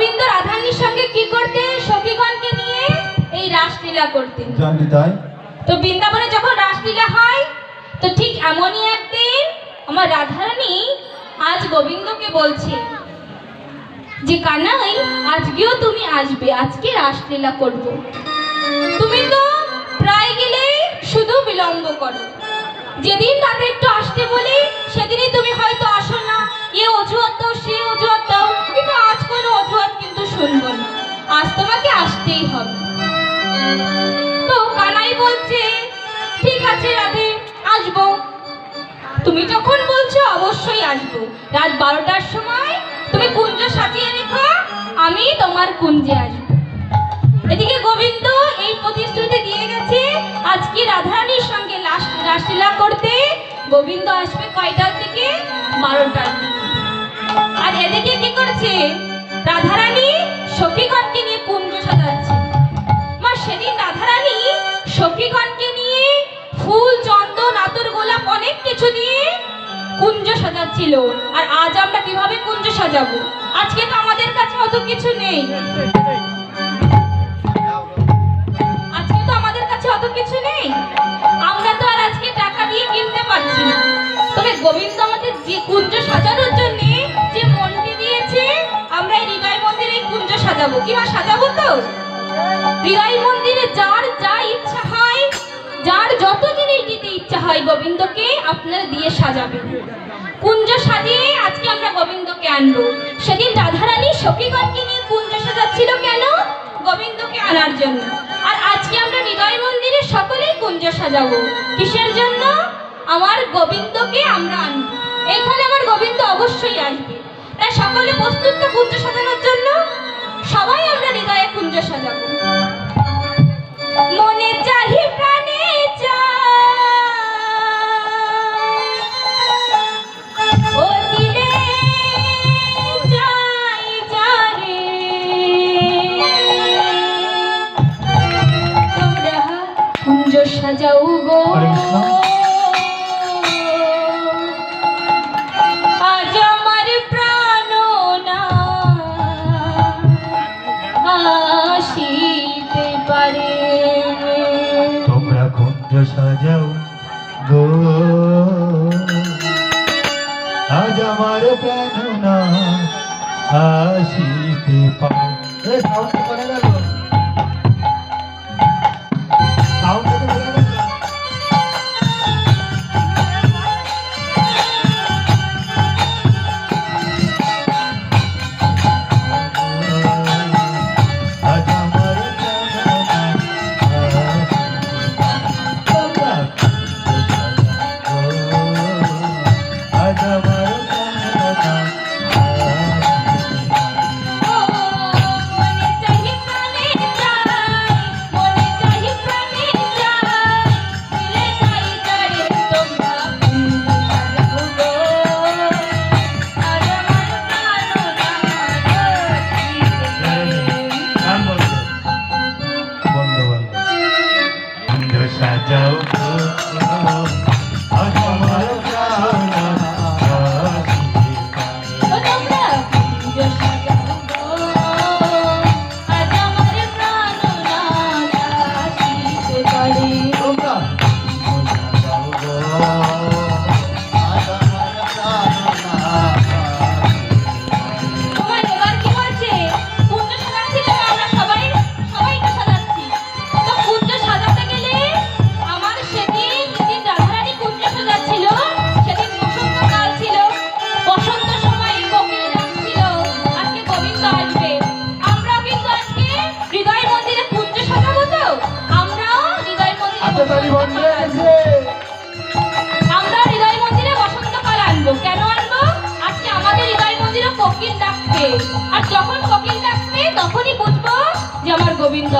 গোবিন্দ রাধারানীর সঙ্গে কি করতেন সখীগণকে নিয়ে এই রাসলীলা করতেন জানি তাই তো বৃন্দাবনে যখন রাসলীলা হয় তো ঠিক এমনই একদিন আমার রাধারানী আজ গোবিন্দকে বলছে যে কানাই আজকেও তুমি আসবে। আজকে রাসলীলা করব। তুমি তো প্রায় গেলে শুধু বিলম্ব করো। যেদিন রাতে একটু আসতে বলি সেদিনই তুমি হয়তো আসো না। তুমি যখন বলছো, অবশ্যই আসব। রাত বারোটার সময় তুমি কুঞ্জ সাজিয়ে রেখো, আমি তোমার কুঞ্জে আসব। এদিকে গোবিন্দ এই প্রতিশ্রুতি দিয়ে গেছে, আজকে রাধারানীর সঙ্গে রাসলীলা করতে গোবিন্দ আসবে কয়টার দিকে? বারোটার দিকে। আর এদিকে কি করছে? রাধারানী সখীগণকে নিয়ে কুঞ্জ সাজাচ্ছে। মা, সেদিন রাধারানী সখীগণকে নিয়ে ফুল, চন্দন, আতর, গোলাপ অনেক কিছু দিয়ে কুঞ্জ সাজাচ্ছিল। আর আজ আমরা কীভাবে কুঞ্জ সাজাবো? আজকে তো আমাদের কাছে অত কিছু নেই। গোবিন্দ আমাদের যে কুঞ্জ সাজানোর জন্য যে মনটি দিয়েছে, আমরা এই হৃদয় মন্দিরে কুঞ্জ সাজাবো। কিবা সাজাবো তো? হৃদয় মন্দিরে যার যা ইচ্ছা হয়, যার যত জিনিস দিতে ইচ্ছা হয় গোবিন্দকে আপনারা দিয়ে সাজাবেন। কুঞ্জ সাজিয়ে আজকে আমরা গোবিন্দকে আনব। সেদিন রাধারানী সখীগণকে নিয়ে কুঞ্জ সাজাচ্ছিল কেন? গোবিন্দকে আনার জন্য। আর আজকে আমরা হৃদয় মন্দিরে সকলেই কুঞ্জ সাজাবো। কিসের জন্য? আমার গোবিন্দকে আমরা আনব। এখানে আমার গোবিন্দ অবশ্যই আসবে। তাই সকলে প্রস্তুত তো সাজানোর জন্য? সবাই আমরা হৃদয়ে কুঞ্জ সাজাবো। মনে চাহি প্রাণে কুঞ্জ সাজাও গো। সাজাও গো। আজ আমার প্রাণ না আসিতে পারে।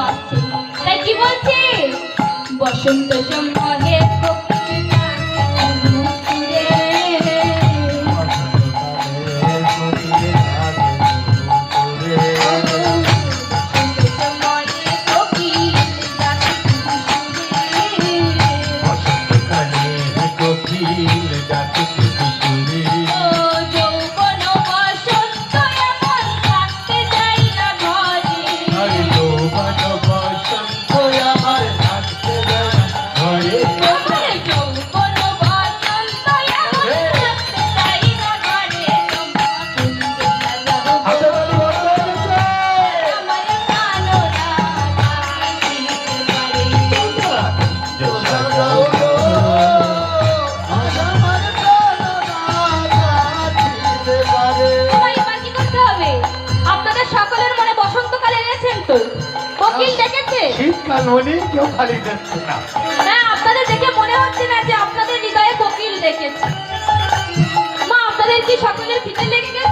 আসছে তাই কি বলছে বসন্ত সময়ে শীতকাল কেউ খালি দেখছে না। হ্যাঁ আপনাদের দেখে মনে হচ্ছে না যে আপনাদের হৃদয়ে কোকিল দেখেছে। মা, আপনাদের কি সকলের ভিতরে লেগে গেছে?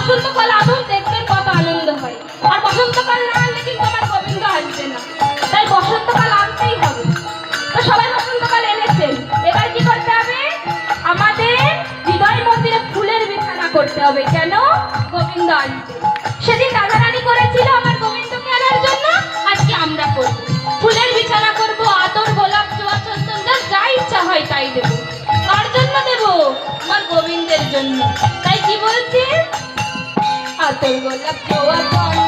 বসন্তকাল আনুন দেখবেন কত আনন্দ হয়। আর বসন্তকাল না আনলে কিন্তু আমার গোবিন্দ আসবে না। তাই বসন্তকাল আনতেই হবে। তো সবাই বসন্তকাল এনেছেন। এবার কি করতে হবে? আমাদের হৃদয় মন্দিরে ফুলের বিছানা করতে হবে। কেন? গোবিন্দ আসবে। সেদিন রাধা রানী করেছিল আমার গোবিন্দকে আনার জন্য। আজকে আমরা করব। ফুলের বিছানা করব, আতর, গোলাপ জোয়া চন্দন, যা ইচ্ছা হয় তাই দেব। কার জন্য দেব? আমার গোবিন্দের জন্য। তাই কি বলছি? আতর গোলাপ জোয়া চন্দন